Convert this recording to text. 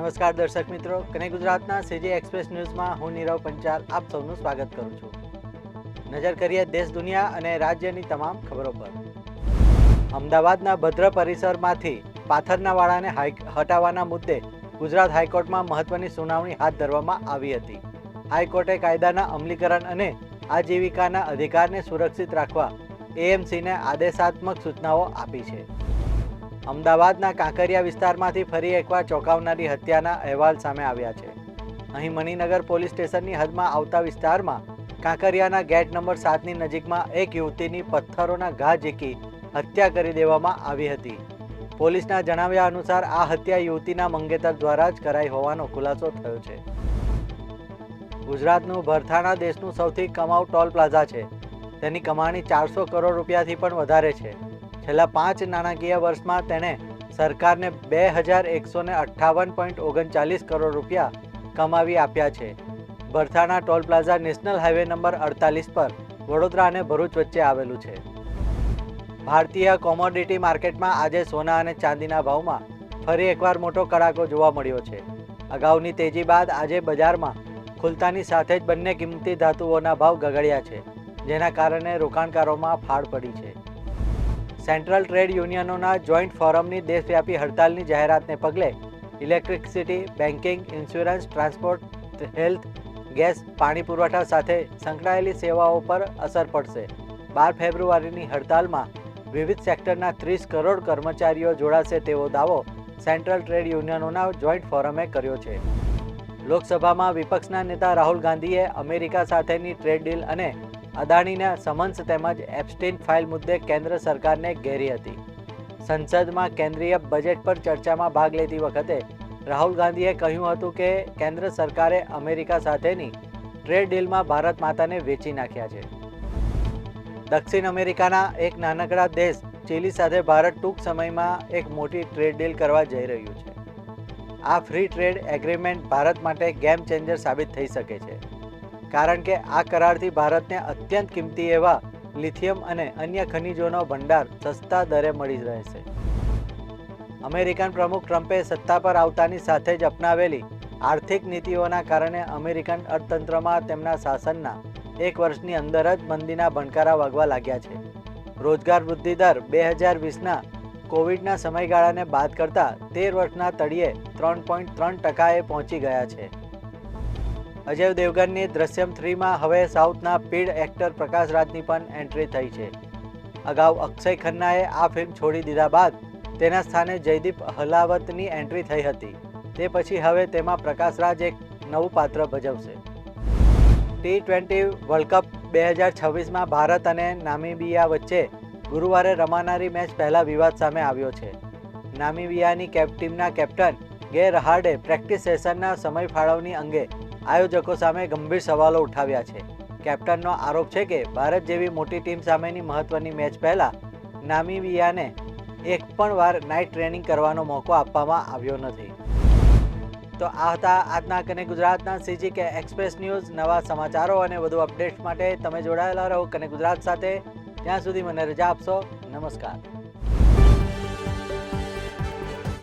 નમસ્કાર દર્શક મિત્રો. કને ગુજરાતના સીજી એક્સપ્રેસ ન્યૂઝમાં હું નીરવ પંચાલ આપ સૌનું સ્વાગત કરું છું. નજર કરીએ દેશ, દુનિયા અને રાજ્યની તમામ ખબરો પર. અમદાવાદના ભદ્ર પરિસરમાંથી પાથરના વાળાને હટાવવાના મુદ્દે ગુજરાત હાઈકોર્ટમાં મહત્વની સુનાવણી હાથ ધરવામાં આવી હતી. હાઈકોર્ટે કાયદાના અમલીકરણ અને આજીવિકાના અધિકારને સુરક્ષિત રાખવા એએમસીને આદેશાત્મક સૂચનાઓ આપી છે. અમદાવાદના કાંકરિયા વિસ્તારમાંથી ફરી એકવાર ચોંકાવનારી હત્યાના અહેવાલ સામે આવ્યા છે. અહીં મણિનગર પોલીસ સ્ટેશનની હદમાં આવતા વિસ્તારમાં કાંકરિયાના ગેટ નંબર સાતની નજીકમાં એક યુવતીની પથ્થરોના ઘા ઝીકી હત્યા કરી દેવામાં આવી હતી. પોલીસના જણાવ્યા અનુસાર આ હત્યા યુવતીના મંગેતર દ્વારા જ કરાઈ હોવાનો ખુલાસો થયો છે. ગુજરાતનું ભરથાણા દેશનું સૌથી કમાઉ ટોલ પ્લાઝા છે. તેની કમાણી ચારસો કરોડ રૂપિયાથી પણ વધારે છે. છેલ્લા પાંચ નાણાકીય વર્ષમાં તેણે સરકારને બે હજાર એકસો ને અઠ્ઠાવન પોઈન્ટ ઓગણચાલીસ કરોડ રૂપિયા કમાવી આપ્યા છે. Bharthana toll plaza national highway number અડતાલીસ પર વડોદરા અને ભરૂચ વચ્ચે આવેલું છે. ભારતીય કોમોડિટી માર્કેટમાં આજે સોના અને ચાંદીના ભાવમાં ફરી એકવાર મોટો કડાકો જોવા મળ્યો છે. અગાઉની તેજી બાદ આજે બજારમાં ખુલતાની સાથે જ બંને કિંમતી ધાતુઓના ભાવ ગગડ્યા છે, જેના કારણે રોકાણકારોમાં ફાળ પડી છે. સેન્ટ્રલ ટ્રેડ યુનિયનોના જોઈન્ટ ફોરમની દેશવ્યાપી હડતાલની જાહેરાતને પગલે electricity banking insurance, transport, health, gas, પાણી પુરવઠા સાથે સંકળાયેલી સેવાઓ પર અસર પડશે. બાર ફેબ્રુઆરીની હડતાલમાં વિવિધ સેક્ટરના ત્રીસ કરોડ કર્મચારીઓ જોડાશે તેવો દાવો સેન્ટ્રલ ટ્રેડ યુનિયનોના જોઈન્ટ ફોરમે કર્યો છે. લોકસભામાં વિપક્ષના નેતા રાહુલ ગાંધીએ અમેરિકા સાથેની ટ્રેડ ડીલ અને અદાણીના સમન્સ તેમજ એપ્સ્ટીન ફાઇલ મુદ્દે કેન્દ્ર સરકારને ઘેરી હતી. સંસદમાં કેન્દ્રીય બજેટ પર ચર્ચામાં ભાગ લેતી વખતે રાહુલ ગાંધીએ કહ્યું હતું કે કેન્દ્ર સરકારે અમેરિકા સાથેની ટ્રેડ ડીલમાં ભારત માતાને વેચી નાખ્યા છે. દક્ષિણ અમેરિકાના એક નાનકડા દેશ ચીલી સાથે ભારત ટૂંક સમયમાં એક મોટી ટ્રેડ ડીલ કરવા જઈ રહ્યું છે. આ ફ્રી ટ્રેડ એગ્રીમેન્ટ ભારત માટે ગેમ ચેન્જર સાબિત થઈ શકે છે. કારણ કે આ કરારથી ભારતને અત્યંત કિંમતી એવા લિથિયમ અને અન્ય ખનિજોનો ભંડાર સસ્તા દરે મળી રહેશે. અમેરિકન પ્રમુખ ટ્રમ્પે સત્તા પર આવતાની સાથે જ અપનાવેલી આર્થિક નીતિઓના કારણે અમેરિકન અર્થતંત્રમાં તેમના શાસનના એક વર્ષની અંદર જ મંદીના ભણકારા વાગવા લાગ્યા છે. રોજગાર વૃદ્ધિ દર બે હજાર વીસના કોવિડના સમયગાળાને બાદ કરતા તેર વર્ષના તળિયે ત્રણ પોઈન્ટ ત્રણ ટકાએ પહોંચી ગયા છે. અજય દેવગનની દ્રશ્યમ થ્રીમાં હવે સાઉથના પીડ એક્ટર પ્રકાશ રાજની પણ એન્ટ્રી થઈ છે. અગાઉ અક્ષય ખન્નાએ આ ફિલ્મ છોડી દીધા બાદ તેના સ્થાને જયદીપ હલાવતની એન્ટ્રી થઈ હતી. તે પછી હવે તેમાં પ્રકાશ રાજ એક નવું પાત્ર ભજવશે. ટી ટ્વેન્ટી વર્લ્ડ કપ બે હજાર છવ્વીસમાં ભારત અને નામીબિયા વચ્ચે ગુરુવારે રમાનારી મેચ પહેલા વિવાદ સામે આવ્યો છે. નામીબિયાની કેપ, ટીમના કેપ્ટન ગે રહાડે પ્રેક્ટિસ સેશનના સમય ફાળવણી અંગે આયોજકો સામે ગંભીર સવાલો ઉઠાવ્યા છે. કેપ્ટનનો આરોપ છે કે ભારત જેવી મોટી ટીમ સામેની મહત્વની મેચ પહેલા નામીબિયાને એક પણ વાર નાઇટ ટ્રેનિંગ કરવાનો મોકો આપવામાં આવ્યો નથી. તો આ હતા આજના કને ગુજરાતના સીજી કે એક્સપ્રેસ ન્યૂઝ નવા સમાચારો અને વધુ અપડેટ્સ માટે તમે જોડાયેલા રહો કને ગુજરાત સાથે. ત્યાં સુધી મને રજા આપશો. નમસ્કાર.